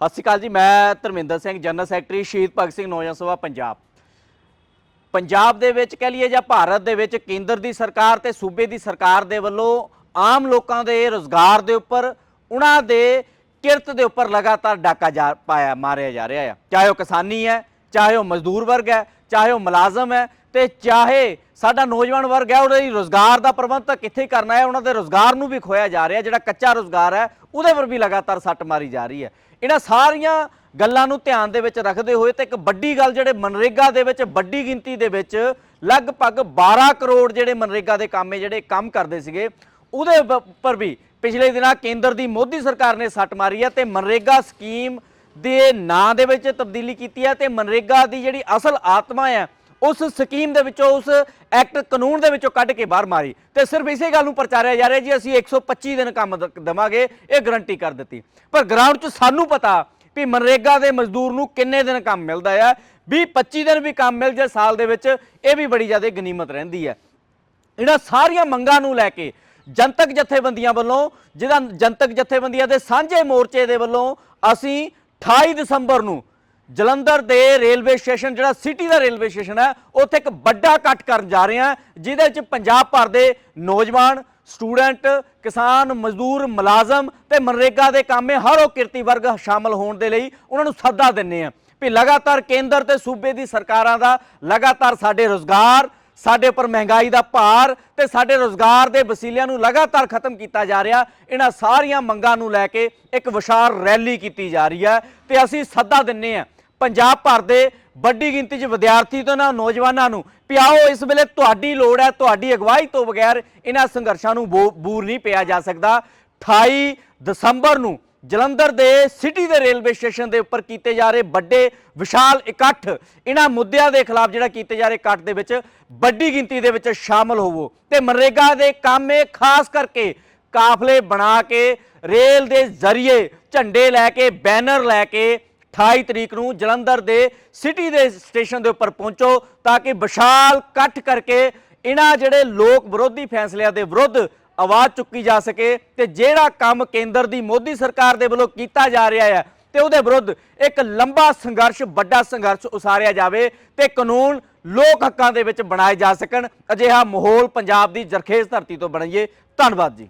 ਸਤਿ ਸ਼੍ਰੀ ਅਕਾਲ ਜੀ, ਮੈਂ ਧਰਮਿੰਦਰ ਸਿੰਘ, ਜਨਰਲ ਸੈਕਟਰੀ ਸ਼ਹੀਦ ਭਗਤ ਸਿੰਘ, ਨੌਜਵਾਨ ਸਭਾ ਪੰਜਾਬ। ਪੰਜਾਬ ਦੇ ਵਿੱਚ ਕਹਿ ਲਈਏ ਜਾਂ ਭਾਰਤ ਦੇ ਵਿੱਚ ਕੇਂਦਰ ਦੀ ਸਰਕਾਰ ਤੇ ਸੂਬੇ ਦੀ ਸਰਕਾਰ ਦੇ ਵੱਲੋਂ ਆਮ ਲੋਕਾਂ ਦੇ ਰੋਜ਼ਗਾਰ ਦੇ ਉੱਪਰ ਉਹਨਾਂ ਦੇ ਕਿਰਤ ਦੇ ਉੱਪਰ ਲਗਾਤਾਰ ਡਾਕਾ ਜਾ ਪਾਇਆ, ਮਾਰਿਆ ਜਾ ਰਿਹਾ ਆ। ਚਾਹੇ ਉਹ ਕਿਸਾਨੀ ਹੈ, ਚਾਹੇ ਉਹ ਮਜ਼ਦੂਰ ਵਰਗ ਹੈ, ਚਾਹੇ ਉਹ ਮੁਲਾਜ਼ਮ ਹੈ, ਤੇ ਚਾਹੇ ਸਾਡਾ ਨੌਜਵਾਨ ਵਰਗ ਹੈ, ਉਹਦੇ ਲਈ ਰੋਜ਼ਗਾਰ ਦਾ ਪ੍ਰਬੰਧ ਤਾਂ ਕਿੱਥੇ ਕਰਨਾ ਹੈ, ਉਹਨਾਂ ਦੇ ਰੋਜ਼ਗਾਰ ਨੂੰ ਵੀ ਖੋਇਆ ਜਾ ਰਿਹਾ, ਜਿਹੜਾ ਕੱਚਾ ਰੋਜ਼ਗਾਰ ਹੈ, ਉਹਦੇ ਪਰ ਵੀ ਲਗਾਤਾਰ ਸੱਟ ਮਾਰੀ ਜਾ ਰਹੀ ਹੈ। ਇਹਨਾਂ ਸਾਰੀਆਂ ਗੱਲਾਂ ਨੂੰ ਧਿਆਨ ਦੇ ਵਿੱਚ ਰੱਖਦੇ ਹੋਏ ਤੇ ਇੱਕ ਵੱਡੀ ਗੱਲ ਜਿਹੜੇ ਮਨਰੇਗਾ ਦੇ ਵਿੱਚ ਵੱਡੀ ਗਿਣਤੀ ਦੇ ਵਿੱਚ ਲਗਭਗ 12 ਕਰੋੜ ਜਿਹੜੇ ਮਨਰੇਗਾ ਦੇ ਕਾਮੇ ਜਿਹੜੇ ਕੰਮ ਕਰਦੇ ਸੀਗੇ, ਉਹਦੇ ਬ- ਉੱਪਰ ਵੀ ਪਿਛਲੇ ਦਿਨਾਂ ਕੇਂਦਰ ਦੀ ਮੋਦੀ ਸਰਕਾਰ ਨੇ ਸੱਟ ਮਾਰੀ ਹੈ ਤੇ ਮਨਰੇਗਾ ਸਕੀਮ ਦੇ ਨਾਂ ਦੇ ਵਿੱਚ ਤਬਦੀਲੀ ਕੀਤੀ ਹੈ ਤੇ ਮਨਰੇਗਾ ਦੀ ਜਿਹੜੀ ਅਸਲ ਆਤਮਾ ਹੈ ਉਸ ਸਕੀਮ ਦੇ ਵਿੱਚੋਂ, ਉਸ ਐਕਟ ਕਾਨੂੰਨ ਦੇ ਵਿੱਚੋਂ ਕੱਢ ਕੇ ਬਾਹਰ ਮਾਰੀ। ਤੇ ਸਿਰਫ ਇਸੇ ਗੱਲ ਨੂੰ ਪ੍ਰਚਾਰਿਆ ਜਾ ਰਿਹਾ ਜੀ, ਅਸੀਂ 125 ਦਿਨ ਕੰਮ ਦ- ਦੇਵਾਂਗੇ, ਇਹ ਗਰੰਟੀ ਕਰ ਦਿੱਤੀ। ਪਰ ਗਰਾਊਂਡ 'ਚ ਸਾਨੂੰ ਪਤਾ ਵੀ ਮਨਰੇਗਾ ਦੇ ਮਜ਼ਦੂਰ ਨੂੰ ਕਿੰਨੇ ਦਿਨ ਕੰਮ ਮਿਲਦਾ ਹੈ 20 25 ਦਿਨ ਵੀ ਕੰਮ ਮਿਲ ਜਾਏ ਸਾਲ ਦੇ ਵਿੱਚ, ਇਹ ਵੀ ਬੜੀ ਜ਼ਿਆਦਾ ਗਨੀਮਤ ਰਹਿੰਦੀ ਹੈ। ਇਹਨਾਂ ਸਾਰੀਆਂ ਮੰਗਾਂ ਨੂੰ ਲੈ ਕੇ ਜਨਤਕ ਜਥੇਬੰਦੀਆਂ ਵੱਲੋਂ ਜਿਹਦਾ ਜਨਤਕ ਜਥੇਬੰਦੀਆਂ ਦੇ ਸਾਂਝੇ ਮੋਰਚੇ ਦੇ ਵੱਲੋਂ ਅਸੀਂ 28 ਦਸੰਬਰ ਨੂੰ ਜਲੰਧਰ ਦੇ ਰੇਲਵੇ ਸਟੇਸ਼ਨ, ਜਿਹੜਾ ਸਿਟੀ ਦਾ ਰੇਲਵੇ ਸਟੇਸ਼ਨ ਹੈ, ਉੱਥੇ ਇੱਕ ਵੱਡਾ ਇਕੱਠ ਕਰਨ ਜਾ ਰਹੇ ਹਾਂ, ਜਿਹਦੇ ਵਿੱਚ ਪੰਜਾਬ ਭਰ ਦੇ ਨੌਜਵਾਨ, ਸਟੂਡੈਂਟ, ਕਿਸਾਨ, ਮਜ਼ਦੂਰ, ਮੁਲਾਜ਼ਮ ਤੇ ਮਨਰੇਗਾ ਦੇ ਕਾਮੇ ਹਰ ਉਹ ਕਿਰਤੀ ਵਰਗ ਸ਼ਾਮਲ ਹੋਣ ਦੇ ਲਈ ਉਹਨਾਂ ਨੂੰ ਸੱਦਾ ਦਿੰਨੇ ਆ ਵੀ ਲਗਾਤਾਰ ਕੇਂਦਰ ਤੇ ਸੂਬੇ ਦੀ ਸਰਕਾਰਾਂ ਦਾ ਲਗਾਤਾਰ ਸਾਡੇ ਰੋਜ਼ਗਾਰ, ਸਾਡੇ ਉੱਪਰ ਮਹਿੰਗਾਈ ਦਾ ਭਾਰ ਤੇ ਸਾਡੇ ਰੋਜ਼ਗਾਰ ਦੇ ਵਸੀਲਿਆਂ ਨੂੰ ਲਗਾਤਾਰ ਖਤਮ ਕੀਤਾ ਜਾ ਰਿਹਾ। ਇਹਨਾਂ ਸਾਰੀਆਂ ਮੰਗਾਂ ਨੂੰ ਲੈ ਕੇ ਇੱਕ ਵਿਸ਼ਾਲ ਰੈਲੀ ਕੀਤੀ ਜਾ ਰਹੀ ਹੈ ਤੇ ਅਸੀਂ ਸੱਦਾ ਦਿੰਨੇ ਆ ਪੰਜਾਬ ਭਰ ਦੇ ਵੱਡੀ ਗਿਣਤੀ 'ਚ ਵਿਦਿਆਰਥੀ ਤੋਂ ਨਾ ਨੌਜਵਾਨਾਂ ਨੂੰ ਪਿਆਓ ਇਸ ਵੇਲੇ ਤੁਹਾਡੀ ਲੋੜ ਹੈ, ਤੁਹਾਡੀ ਅਗਵਾਈ ਤੋਂ ਬਗੈਰ ਇਹਨਾਂ ਸੰਘਰਸ਼ਾਂ ਨੂੰ ਬੋ- ਬੂਰ ਨਹੀਂ ਪਿਆ ਜਾ ਸਕਦਾ। 28 ਦਸੰਬਰ ਨੂੰ ਜਲੰਧਰ ਦੇ ਸਿਟੀ ਦੇ ਰੇਲਵੇ ਸਟੇਸ਼ਨ ਦੇ ਉੱਪਰ ਕੀਤੇ ਜਾ ਰਹੇ ਵੱਡੇ ਵਿਸ਼ਾਲ ਇਕੱਠ, ਇਹਨਾਂ ਮੁੱਦਿਆਂ ਦੇ ਖਿਲਾਫ ਜਿਹੜਾ ਕੀਤੇ ਜਾ ਰਹੇ ਇਕੱਠ ਦੇ ਵਿੱਚ ਵੱਡੀ ਗਿਣਤੀ ਦੇ ਵਿੱਚ ਸ਼ਾਮਲ ਹੋਵੋ। ਤੇ ਮਨਰੇਗਾ ਦੇ ਕਾਮੇ ਖਾਸ ਕਰਕੇ ਕਾਫਲੇ ਬਣਾ ਕੇ ਰੇਲ ਦੇ ਜ਼ਰੀਏ ਝੰਡੇ ਲੈ ਕੇ, ਬੈਨਰ ਲੈ ਕੇ 28 ਤਰੀਕ ਨੂੰ ਜਲੰਧਰ ਦੇ ਸਿਟੀ ਦੇ ਸਟੇਸ਼ਨ ਦੇ ਉੱਪਰ ਪਹੁੰਚੋ ਤਾਂ ਕਿ ਵਿਸ਼ਾਲ ਇਕੱਠ ਕਰਕੇ ਇਹਨਾਂ ਜਿਹੜੇ ਲੋਕ ਵਿਰੋਧੀ ਫੈਸਲਿਆਂ ਦੇ ਵਿਰੁੱਧ ਆਵਾਜ਼ ਚੁੱਕੀ ਜਾ ਸਕੇ ਤੇ ਜਿਹੜਾ ਕੰਮ ਕੇਂਦਰ ਦੀ ਮੋਦੀ ਸਰਕਾਰ ਦੇ ਵੱਲੋਂ ਕੀਤਾ ਜਾ ਰਿਹਾ ਹੈ ਤੇ ਉਹਦੇ ਵਿਰੁੱਧ ਇੱਕ ਲੰਬਾ ਸੰਘਰਸ਼, ਵੱਡਾ ਸੰਘਰਸ਼ ਉਸਾਰਿਆ ਜਾਵੇ ਤੇ ਕਾਨੂੰਨ ਲੋਕ ਹੱਕਾਂ ਦੇ ਵਿੱਚ ਬਣਾਏ ਜਾ ਸਕਣ। ਅਜਿਹਾ ਮਾਹੌਲ ਪੰਜਾਬ ਦੀ ਜਰਖੇਜ਼ ਧਰਤੀ ਤੋਂ ਬਣਾਈਏ ਧੰਨਵਾਦ ਜੀ।